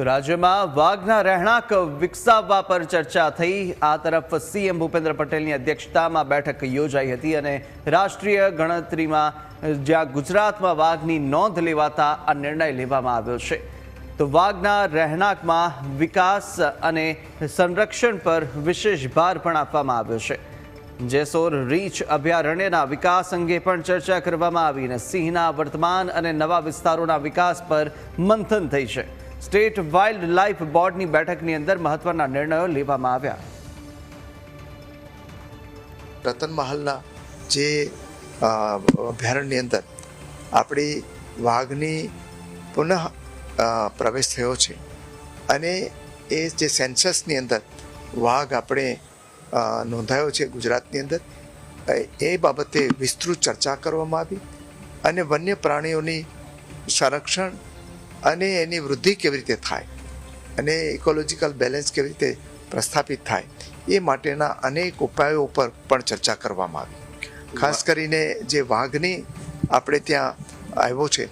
તો રાજ્યમાં વાઘના રહેણાંક વિકસાવવા પર ચર્ચા થઈ. આ તરફ સીએમ ભૂપેન્દ્ર પટેલની અધ્યક્ષતામાં બેઠક યોજાઈ હતી અને રાષ્ટ્રીય ગણતરીમાં જ્યાં ગુજરાતમાં વાઘની નોંધ લેવાતા આ નિર્ણય લેવામાં આવ્યો છે. તો વાઘના રહેણાંકમાં વિકાસ અને સંરક્ષણ પર વિશેષ ભાર પણ આપવામાં આવ્યો છે. જેસોર રીચ અભયારણ્યના વિકાસ અંગે પણ ચર્ચા કરવામાં આવી અને સિંહના વર્તમાન અને નવા વિસ્તારોના વિકાસ પર મંથન થઈ છે. સ્ટેટ વાઇલ્ડ લાઇફ બોર્ડની બેઠકની અંદર મહત્વના નિર્ણયો લેવામાં આવ્યા. રતન મહાલના જે અભયારણ્યની અંદર આપણી વાઘની પુનઃ પ્રવેશ થયો છે અને એ જે સેન્સસની અંદર વાઘ આપણે નોંધાયો છે ગુજરાતની અંદર એ બાબતે વિસ્તૃત ચર્ચા કરવામાં આવી અને વન્ય પ્રાણીઓની સંરક્ષણ અને એની વૃદ્ધિ કેવી રીતે થાય? અને ઇકોલોજીકલ બેલેન્સ કેવી રીતે પ્રસ્થાપિત થાય? એ માટેના અનેક ઉપાયો ઉપર પણ ચર્ચા કરવામાં આવી. ખાસ કરીને જે વાઘની આપણે ત્યાં આવ્યો છે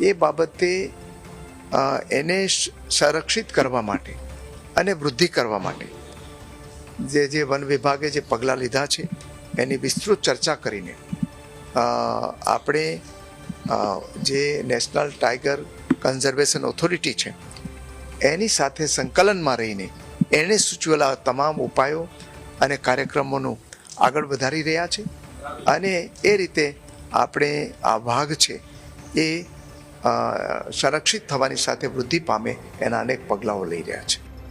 એ બાબતે એને સંરક્ષિત કરવા માટે અને વૃદ્ધિ કરવા માટે જે જે વન વિભાગે જે પગલાં લીધા છે એની વિસ્તૃત ચર્ચા કરીને આપણે જે નેશનલ ટાઈગર કન્ઝર્વેશન ઓથોરિટી છે. એની સાથે સંકલનમાં રહીને એણે સૂચવેલા તમામ ઉપાયો અને કાર્યક્રમોનું આગળ વધારી રહ્યા છે અને એ રીતે આપણે આ વાઘ છે એ સંરક્ષિત થવાની સાથે વૃદ્ધિ પામે એના અનેક પગલાઓ લઈ રહ્યા છે.